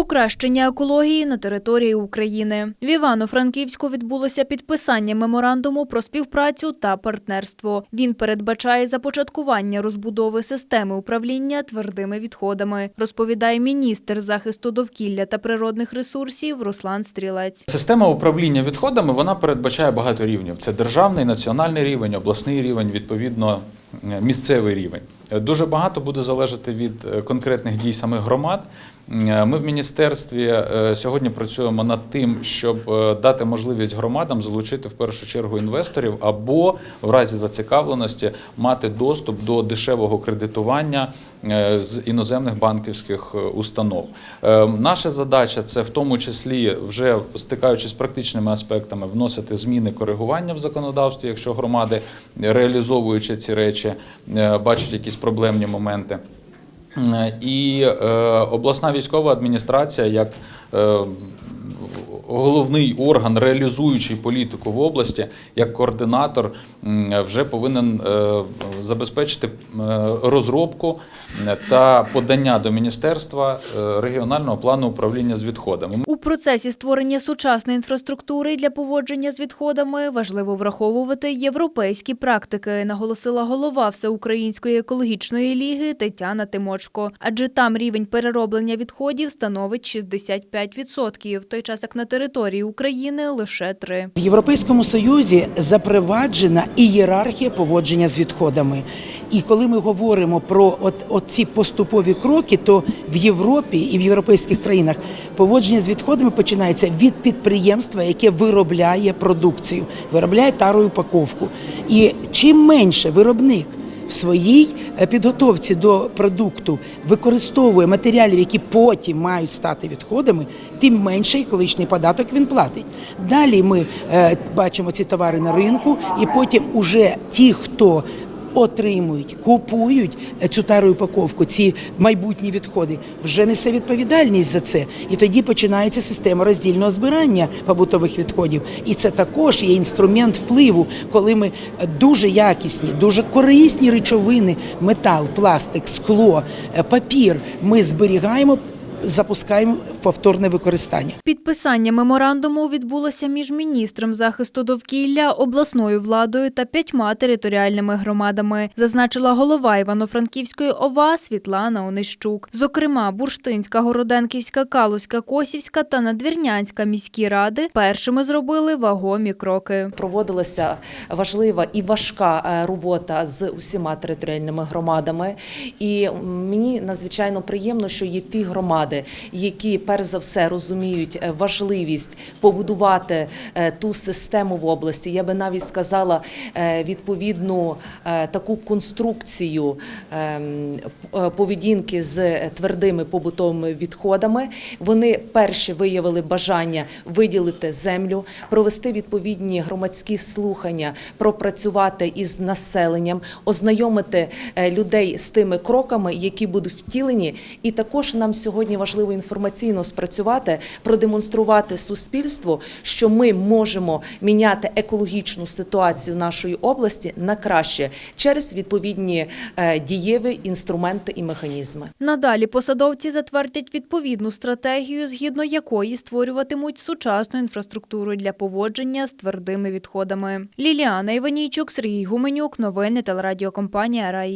Покращення екології на території України в Івано-Франківську відбулося підписання меморандуму про співпрацю та партнерство. Він передбачає започаткування розбудови системи управління твердими відходами, розповідає міністр захисту довкілля та природних ресурсів Руслан Стрілець. Система управління відходами вона передбачає багато рівнів. Це державний, національний рівень, обласний рівень, відповідно місцевий рівень. Дуже багато буде залежати від е, конкретних дій самих громад. Е, Ми в міністерстві е, сьогодні працюємо над тим, щоб дати можливість громадам залучити в першу чергу інвесторів або в разі зацікавленості мати доступ до дешевого кредитування з іноземних банківських установ. Наша задача це в тому числі вже стикаючись з практичними аспектами, вносити зміни коригування в законодавстві, якщо громади, реалізовуючи ці речі, бачать якісь проблемні моменти. Е, І е, обласна військова адміністрація як е, головний орган, реалізуючий політику в області, як координатор, вже повинен е, забезпечити розробку е, та подання до міністерства е, регіонального плану управління з відходами. У процесі створення сучасної інфраструктури для поводження з відходами важливо враховувати європейські практики, наголосила голова Всеукраїнської екологічної ліги Тетяна Тимочко. Адже там рівень перероблення відходів становить 65%, в той час як на території України лише 3%. В Європейському Союзі запроваджена ієрархія поводження з відходами. І коли ми говоримо про от, от ці поступові кроки, то в Європі і в європейських країнах поводження з відходами починається від підприємства, яке виробляє продукцію, виробляє тару і упаковку. І чим менше виробник в своїй е, підготовці до продукту використовує матеріалів, які потім мають стати відходами, тим менший екологічний податок він платить. Далі ми е, бачимо ці товари на ринку, і потім уже ті, хто Отримують, купують цю тару упаковку, ці майбутні відходи, вже несе відповідальність за це. І тоді починається система роздільного збирання побутових відходів. І це також є інструмент впливу, коли ми дуже якісні, дуже корисні речовини, метал, пластик, скло, е, папір ми зберігаємо, запускаємо повторне використання. Підписання меморандуму відбулося між міністром захисту довкілля, обласною владою та п'ятьма територіальними громадами, зазначила голова Івано-Франківської ОВА Світлана Онищук. Зокрема, Бурштинська, Городенківська, Калузька, Косівська та Надвірнянська міські ради першими зробили вагомі кроки. Проводилася важлива і важка е, робота з усіма територіальними громадами. І мені надзвичайно приємно, що є ті громади, які перш за все розуміють е, важливість побудувати е, ту систему в області. Я би навіть сказала е, відповідну таку конструкцію ем, поведінки з твердими побутовими відходами. Вони перші виявили бажання виділити землю, провести відповідні громадські слухання, пропрацювати із населенням, ознайомити людей з тими кроками, які будуть втілені. І також нам сьогодні важливо інформаційно спрацювати, продемонструвати суспільству, що ми можемо міняти екологічну ситуацію нашої області на краще через відповідні е, дієві інструменти і механізми. Надалі посадовці затвердять відповідну стратегію, згідно якої створюватимуть сучасну інфраструктуру для поводження з твердими відходами. Ліліана Іванійчук, Сергій Гуменюк, новини телерадіокомпанія Раї.